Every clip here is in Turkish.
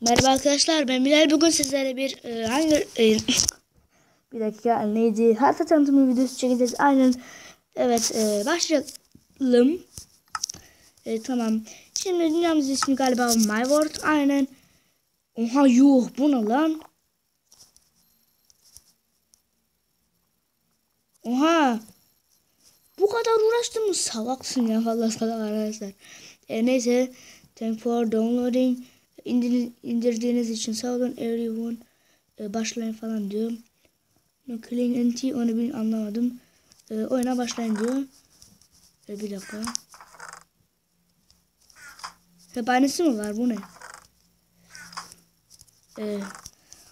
Merhaba arkadaşlar ben Bilal. Bugün sizlere bir e, hangi e, bir dakika neydi? Harita tanıtımı videosu çekeceğiz. Aynen. Evet e, başlayalım. E, tamam. Şimdi dünyamız ismi galiba My World. Aynen. Oha yuh bu ne lan? Oha! Bu kadar uğraştın mı? Salaksın ya vallahi salak arkadaşlar. E, neyse. For downloading İndir, indirdiğiniz için sağ olun everyone e, başlayın falan diyor. Killing NT onu ben anlamadım. E, oyuna başlayın diyor. E, bir dakika. Hep aynısı mı var bu ne? E,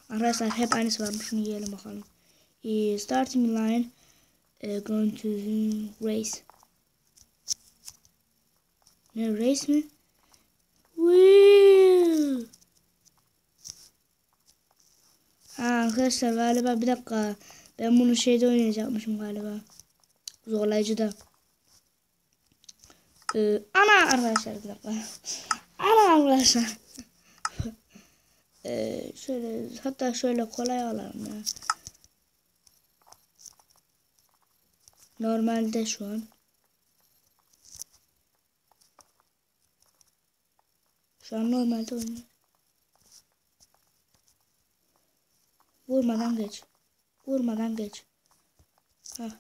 arkadaşlar hep aynısı var. Şunu yiyelim bakalım. E, starting line e, going to race. Ne race mi? Woo! Ha, arkadaşlar galiba bir dakika. Ben bunu şeyde oynayacakmışım galiba. Zorlayıcıda. Ee, ana arkadaşlar bir dakika. Ana arkadaşlar. ee, şöyle hatta şöyle kolay alalım ya. Normalde şu an. Şu an normalde oynuyor. Vurmadan geç. Vurmadan geç. Heh.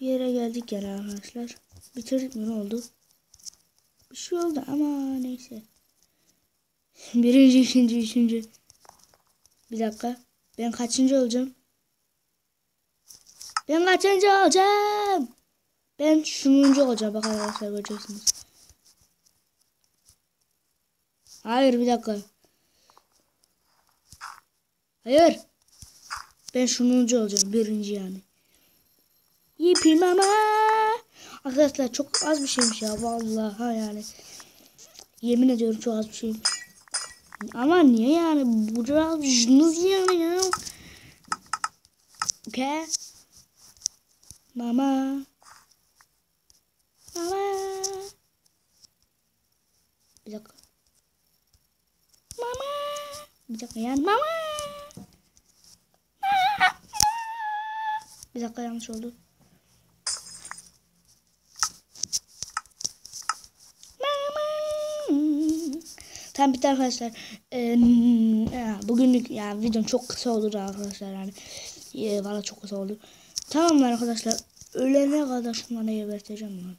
Bir yere geldik yani arkadaşlar. Bitirdik mi ne oldu? Bir şey oldu ama neyse. Birinci, ikinci, üçüncü. Bir dakika. Ben kaçıncı olacağım? Ben kaçıncı olacağım? Ben şununcu olacağım. Bak arkadaşlar göreceksiniz. Hayır bir dakika. Hayır. Ben şununcu olacağım. Birinci yani. Yipim ama. Arkadaşlar çok az bir şeymiş ya. Vallahi yani. Yemin ediyorum çok az bir şeymiş. Ama niye yani? Bu biraz yani ya? Okay. Mama. Mama. Bir dakika. Mama. Bir dakika yani mama. Bir dakika yanlış oldu. Tamam bitti arkadaşlar. Ee, bugünlük yani videom çok kısa olur arkadaşlar yani. Ee, Valla çok kısa oldu. Tamam arkadaşlar. Ölene kadar şunları geberteceğim lan.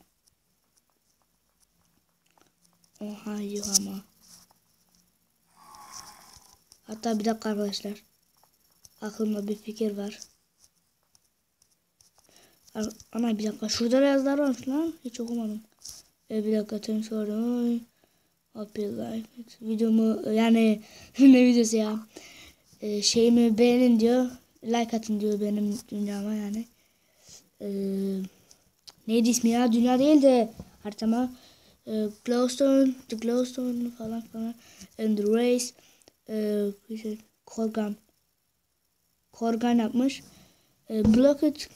Oha yuh ama. Hatta bir dakika arkadaşlar. Aklımda bir fikir var. Ana bir dakika. Şurada yazılar varmış lan. Hiç okumadım. Ee, bir dakika. The Hope you like. Videomu yani ne videosu ya. Ee, şeyimi beğenin diyor. Like atın diyor benim dünyama yani. Ee, neydi ismi ya? Dünya değil de haritama. Ee, Glowstone, The Glowstone falan falan. And the Race. Ee, Korgan. Korgan yapmış. Ee, Blocket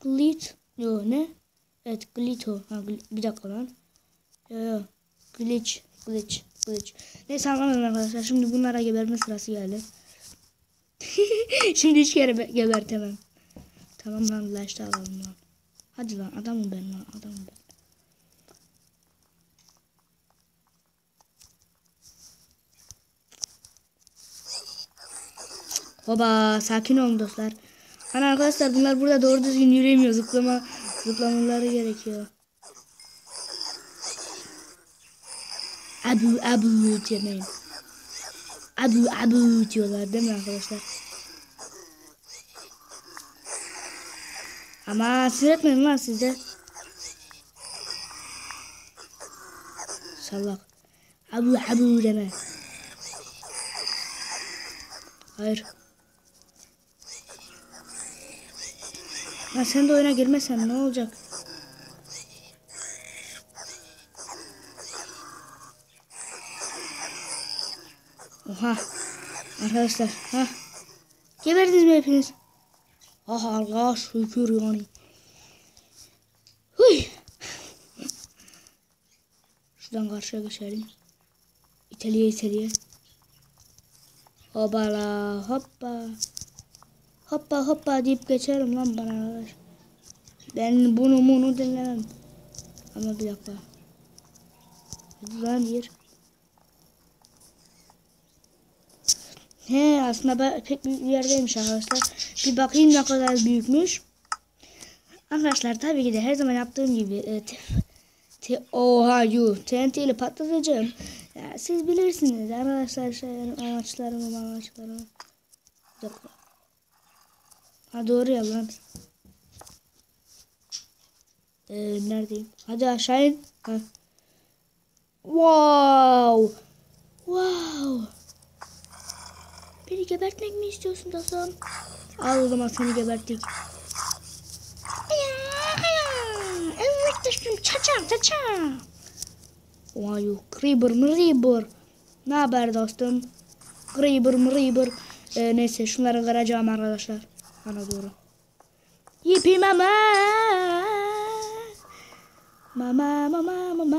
Glit. Yo ne? Evet Glito. Ha, gl bir dakika lan. Yo yo. Glitch. Glitch. Glitch. Neyse anlamadım arkadaşlar. Şimdi bunlara geberme sırası geldi. Şimdi hiç kere gebertemem. Tamam lan lash'ta alalım lan. Hadi lan adamım ben lan adamım ben. Baba sakin olun dostlar. Hani arkadaşlar bunlar burada doğru düzgün yürüyemiyor. Zıplama zıplamaları gerekiyor. Abu abu demeyin. Abu abu diyorlar değil mi arkadaşlar? Ama sinir etmeyin lan size. Salak. Abu abu deme. Hayır. Ya sen de oyuna girmesen ne olacak? Oha. Arkadaşlar. Ha. Geberdiniz mi hepiniz? Ah Allah şükür yani. Huy. Şuradan karşıya geçelim. İteliye iteliye. Hoppala hoppa. Hoppa hoppa deyip geçerim lan bana. Ben bunu bunu dinlemem. Ama bir dakika. Lan yer. He aslında ben pek büyük bir yerdeymiş arkadaşlar. Bir bakayım ne kadar büyükmüş. Arkadaşlar tabii ki de her zaman yaptığım gibi e, te, oha yuh TNT ile patlatacağım. Ya, siz bilirsiniz arkadaşlar şey, amaçlarımı amaçlarımı. Dakika. Ha doğru ya lan. Ee, neredeyim? Hadi aşağı in. Ha. Wow. Wow. Beni gebertmek mi istiyorsun dostum? Al o zaman seni geberttik. Evet dostum çaçam çaçam. Vay Creeper mı? Ne haber dostum? Creeper mı? Ee, neyse şunları kıracağım arkadaşlar. Bana doğru. Yipi mama. Mama mama mama.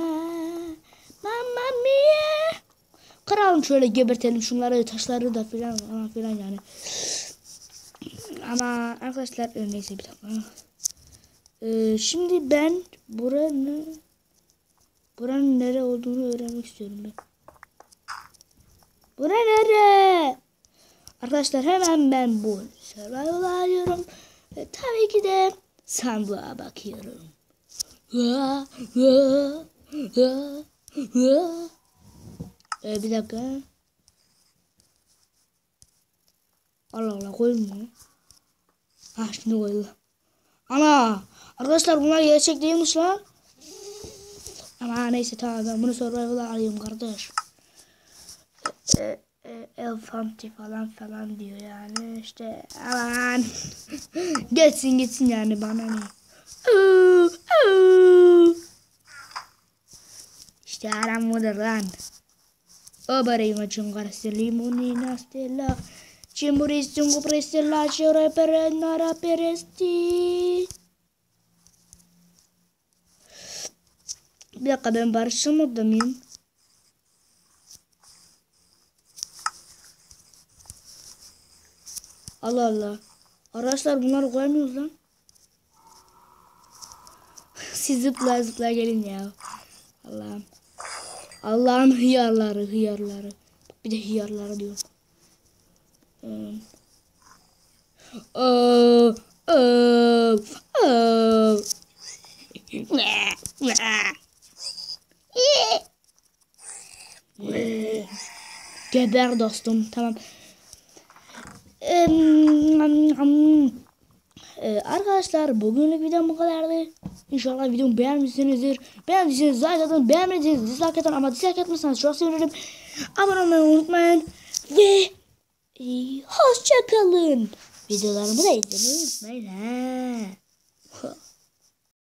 Mama mia. Kıralım şöyle gebertelim şunları taşları da filan falan filan yani. Ama arkadaşlar e, neyse bir dakika. Ee, şimdi ben buranın buranın nere olduğunu öğrenmek istiyorum ben. Bura nere? Arkadaşlar hemen ben bu survival arıyorum. Ve tabii ki de sandığa bakıyorum. Ee, bir dakika. Allah Allah koyayım mı? Ha şimdi koydu. Ana! Arkadaşlar bunlar gerçek değilmiş lan. Ama neyse tamam ben bunu survival'a alayım kardeş. E, e, Elfanti falan falan diyor yani işte aman geçsin gitsin yani bana ne. İşte aram budur lan. O barayım cungara limonina stella. Cimburis cungu prestella çore perenara peresti. Bir dakika ben barışçıl modda mıyım? Allah Allah. Arkadaşlar bunları koyamıyoruz lan. Siz zıpla zıpla gelin ya. Allah'ım. Allah'ın hıyarları hıyarları. Bir de hıyarları diyor. Um. Oh, oh, oh. Geber dostum. Tamam. Ee, arkadaşlar bugünlük videom bu kadardı. İnşallah videomu beğenmişsinizdir. Beğendiyseniz like atın. Beğenmediyseniz dislike atın ama dislike atmazsanız çok sevinirim. Abone olmayı unutmayın. Ve e, hoşça kalın. Videolarımı da izlemeyi unutmayın. Ha.